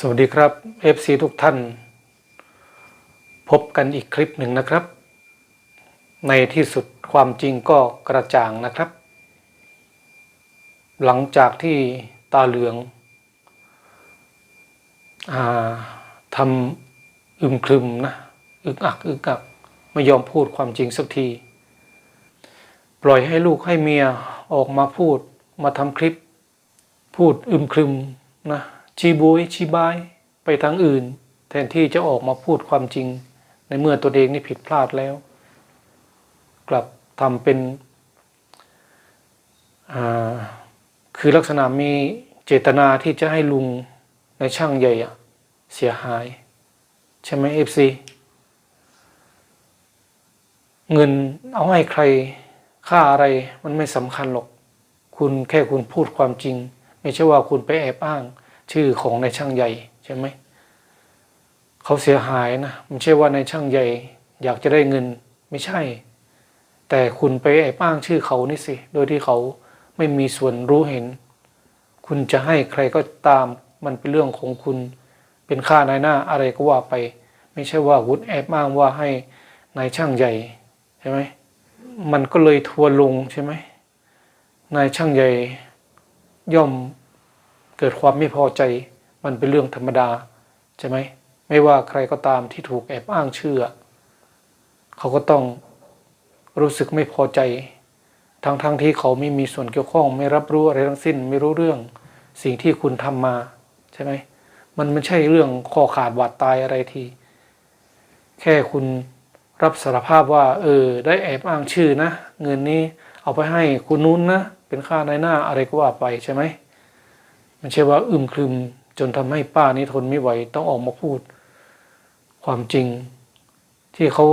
สวัสดีครับ FC ทุกท่าน พบกันอีกคลิปหนึ่งนะครับ ในที่สุดความจริงก็กระจ่างนะครับ หลังจากที่ตาเหลืองอทำอึมครึมนะอึกอักอึกอักไม่ยอมพูดความจริงสักที ปล่อยให้ลูกให้เมียออกมาพูดมาทำคลิป พูดอึมครึมนะ ชี้บุยชี้บาย ไปทางอื่น แทนที่จะออกมาพูดความจริง ในเมื่อตัวเองนี่ผิดพลาดแล้ว กลับทำเป็นคือลักษณะมีเจตนาที่จะให้ลุงในช่างใหญ่อะเสียหาย ใช่ไหมเอฟซีเงินเอาให้ใครค่าอะไรมันไม่สำคัญหรอก คุณแค่คุณพูดความจริง ไม่ใช่ว่าคุณไปแอบอ้าง ชื่อของในช่างใหญ่ใช่ไหมเขาเสียหายนะไม่ใช่ว่าในช่างใหญ่ อยากจะได้เงินไม่ใช่ แต่คุณไปแอบอ้างชื่อเขานี่สิ โดยที่เขาไม่มีส่วนรู้เห็น คุณจะให้ใครก็ตามมันเป็นเรื่องของคุณเป็นค่านายหน้าอะไรก็ว่าไป ไม่ใช่ว่าวุฒแอบอ้างว่าให้นายช่างใหญ่ใช่ไหมมันก็เลยทัวลงใช่ไหมนายช่างใหญ่ย่อม เกิดความไม่พอใจ มันเป็นเรื่องธรรมดาใช่ไหมไม่ว่าใครก็ตามที่ถูกแอบอ้างชื่อ เขาก็ต้องรู้สึกไม่พอใจ ทั้งๆทที่เขาไม่มีส่วนเกี่ยวข้อง ไม่รับรู้อะไรทั้งสิ้น ไม่รู้เรื่องสิ่งที่คุณทำมาใช่ไหมมันไม่ใช่เรื่องคอขาดบาดตายอะไรที แค่คุณรับสารภาพว่า เออ ได้แอบอ้างชื่อนะ เงินนี้เอาไปให้คุณนู้นนะ เป็นค่าในหน้าอะไรก็ว่าไปใช่ไหม ไม่ใช่ว่าอึมครึมจนทำให้ป้านี้ทนไม่ไหวต้องออกมาพูด ความจริง ที่เขา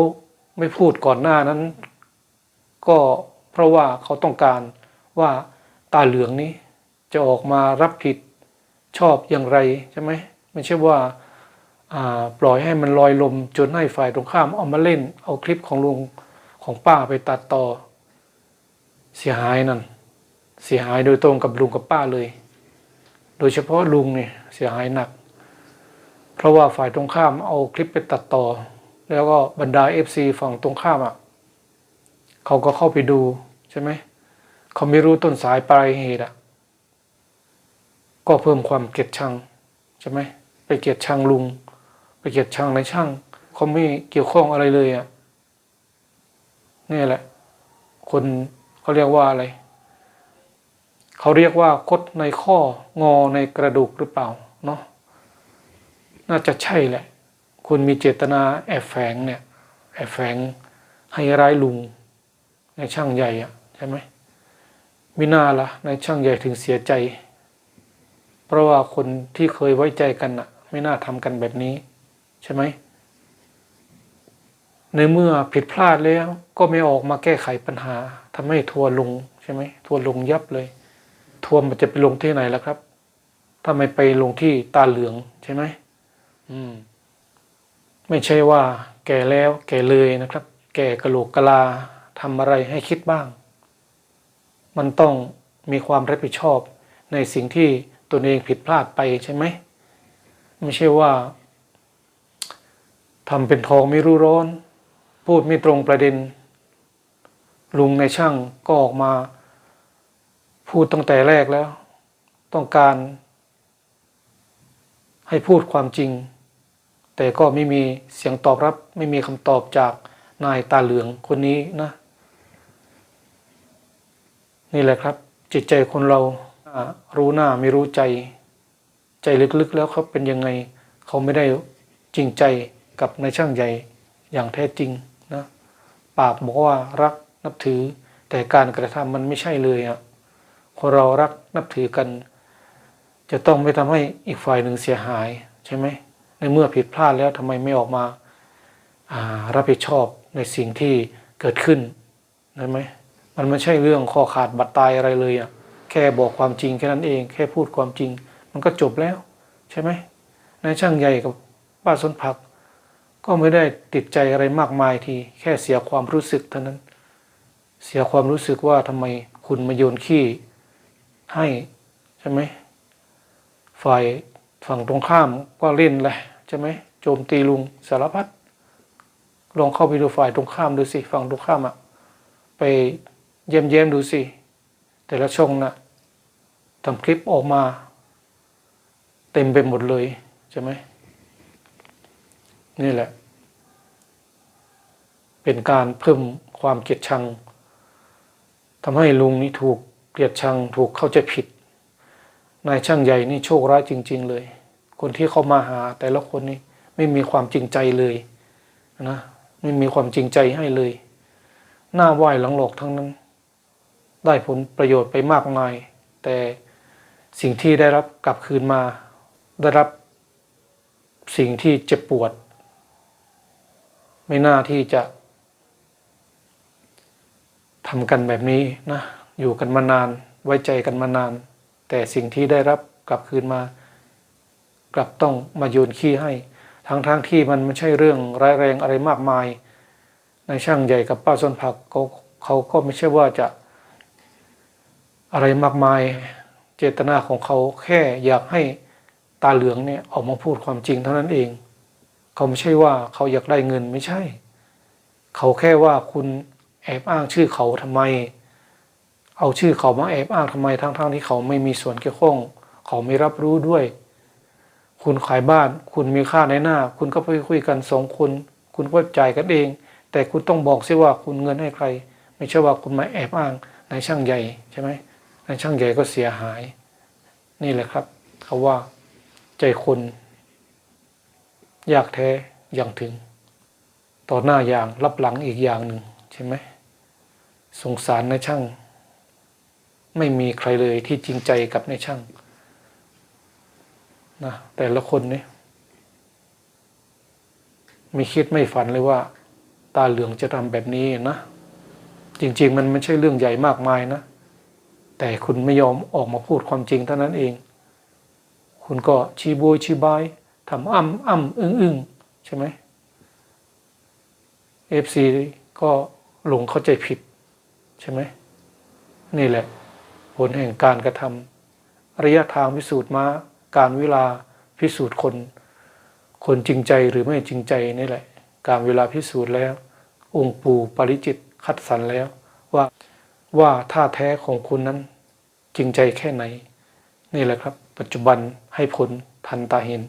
ไม่พูดก่อนหน้านั้น ก็เพราะว่าเขาต้องการว่าตาเหลืองนี้ จะออกมารับผิดชอบอย่างไรใช่ไหมไม่ใช่ว่าอ่าปล่อยให้มันลอยลมจนให้ฝ่ายตรงข้ามเอามาเล่น เอาคลิปของลุงของป้าไปตัดต่อ เสียหายนั่น เสียหายโดยตรงกับลุงกับป้าเลย โดยเฉพาะลุงเนี่ยเสียหายหนัก เพราะว่าฝ่ายตรงข้ามเอาคลิปไปตัดต่อ แล้วก็บรรดาเอฟซีฝั่งตรงข้ามอะเขาก็เข้าไปดูใช่ไหมเขาไม่รู้ต้นสายปลายเหตุอะ ก็เพิ่มความเกลียดชังใช่ไหมไปเกลียดชังลุง ไปเกลียดชังในช่างเขาไม่เกี่ยวข้องอะไรเลยอะนี่แหละ คนเขาเรียกว่าอะไร เขาเรียกว่าคดในข้องอในกระดูกหรือเปล่าเนาะน่าจะใช่แหละ คุณมีเจตนาแอบแฝงเนี่ยแอบแฝงให้ร้ายลุงในช่างใหญ่อะใช่ไหมมิน่าละในช่างใหญ่ถึงเสียใจ เพราะว่าคนที่เคยไว้ใจกันอะไม่น่าทำกันแบบนี้ ใช่ไหมในเมื่อผิดพลาดแล้วก็ไม่ออกมาแก้ไขปัญหาทำให้ทัวลงใช่ไหมทัวลงยับเลย ทัวร์มันจะไปลงที่ไหนล่ะครับ ถ้าไม่ไปลงที่ตาเหลืองใช่ไหมอืม ไม่ใช่ว่า แก่แล้ว แก่เลยนะครับ แก่กะโหลกกะลาทำอะไรให้คิดบ้าง มันต้องมีความรับผิดชอบในสิ่งที่ตนเองผิดพลาดไปใช่ไหม ไม่ใช่ว่าทำเป็นทองไม่รู้ร้อน พูดไม่ตรงประเด็น ลุงในช่างก็ออกมา พูดตั้งแต่แรกแล้ว ต้องการ ให้พูดความจริง แต่ก็ไม่มีเสียงตอบรับ ไม่มีคำตอบจากนายตาเหลืองคนนี้นะ นี่แหละครับ จิตใจคนเรารู้หน้าไม่รู้ใจ ใจลึกๆแล้วเขาเป็นยังไง เขาไม่ได้จริงใจกับนายช่างใหญ่อย่างแท้จริงนะ ปากบอกว่ารักนับถือแต่การกระทำมันไม่ใช่เลยอะ่ะ เรารักนับถือกัน จะต้องไม่ทำให้อีกฝ่ายหนึ่งเสียหายใช่ไหมในเมื่อผิดพลาดแล้วทำไมไม่ออกมาารับผิดชอบในสิ่งที่เกิดขึ้นใช่ไหมมันไม่ใช่เรื่องข้อขาดบัตรตายอะไรเลยอะ่ะแค่บอกความจริงแค่นั้นเอง แค่พูดความจริง มันก็จบแล้ว ใช่ไหมนายช่างใหญ่กับป้าสนผัก ก็ไม่ได้ติดใจอะไรมากมายที แค่เสียความรู้สึกเท่านั้น เสียความรู้สึกว่าทำไมคุณมาโยนขี้ ให้ใช่ไหมฝ่ายฝั่งตรงข้ามก็เล่นแหละใช่ไหมโจมตีลุงสารพัดลองเข้าไปดูฝ่ายตรงข้ามดูสิฝั่งตรงข้ามอะไปเยี่ยมเยี่ยมดูสิแต่ละช่องนะทำคลิปออกมา เต็มไปหมดเลยใช่ไหมนี่แหละ เป็นการเพิ่มความเกลียดชังทำให้ลุงนี่ถูก เกลียดชังถูกเข้าใจผิด นายช่างใหญ่นี่โชคร้ายจริง ๆ เลย คนที่เขามาหา แต่ละคนนี่ไม่มีความจริงใจเลยนะไม่มีความจริงใจให้เลย หน้าไหว้หลังหลอกทั้งนั้น ได้ผลประโยชน์ไปมากมาย แต่สิ่งที่ได้รับกลับคืนมา ได้รับสิ่งที่เจ็บปวด ไม่น่าที่จะทำกันแบบนี้นะ อยู่กันมานาน ไว้ใจกันมานาน แต่สิ่งที่ได้รับกลับคืนมา กลับต้องมาโยนขี้ให้ ทั้งๆทที่มันไม่ใช่เรื่องร้ายแรงอะไรมากมายในช่างใหญ่กับป้าส้นผักเขาเขาก็ไม่ใช่ว่าจะอะไรมากมาย เจตนาของเขาแค่อยากให้ตาเหลืองเนี่ยออกมาพูดความจริงเท่านั้นเอง เขาไม่ใช่ว่าเขาอยากได้เงินไม่ใช่ เขาแค่ว่าคุณแอบอ้างชื่อเขาทำไม เอาชื่อเขามาแอบอ้างทำไมทั้งๆที่เขาไม่มีส่วนเกี่ยวข้อง เขาไม่รับรู้ด้วย คุณขายบ้าน คุณมีค่าในหน้า คุณก็ไปคุยกันสองคน คุณก็จ่ายกันเอง แต่คุณต้องบอกซิว่าคุณเงินให้ใคร ไม่ใช่ว่าคุณมาแอบอ้างในช่างใหญ่ใช่ไหมในช่างใหญ่ก็เสียหาย นี่แหละครับเขาว่าใจคนอยากแท้อย่างถึง ต่อหน้าอย่างรับหลังอีกอย่างหนึ่งใช่ไหมสงสารในช่าง ไม่มีใครเลยที่จริงใจกับในช่างนะแต่ละคนนี่ไม่คิดไม่ฝันเลยว่า ตาเหลืองจะทำแบบนี้นะ จริง ๆ มันไม่ใช่เรื่องใหญ่มากมายนะ แต่คุณไม่ยอมออกมาพูดความจริงเท่านั้นเอง คุณก็ชี้โบยชี้บายทำอ้ำอ้ำอึ้งอึ้งใช่ไหมเอฟซีก็หลงเข้าใจผิด ใช่ไหมนี่แหละ ผลแห่งการกระทำระยะทางพิสูจน์มาการเวลาพิสูจน์คน คนจริงใจหรือไม่จริงใจนี่แหละ การเวลาพิสูจน์แล้ว องค์ปู่ปริจิตคัดสรรแล้วว่าว่าท่าแท้ของคุณนั้นจริงใจแค่ไหน นี่แหละครับ ปัจจุบันให้ผลทันตาเห็น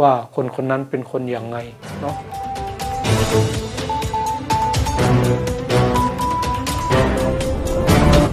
ว่าคนคนนั้นเป็นคนอย่างไงเนาะ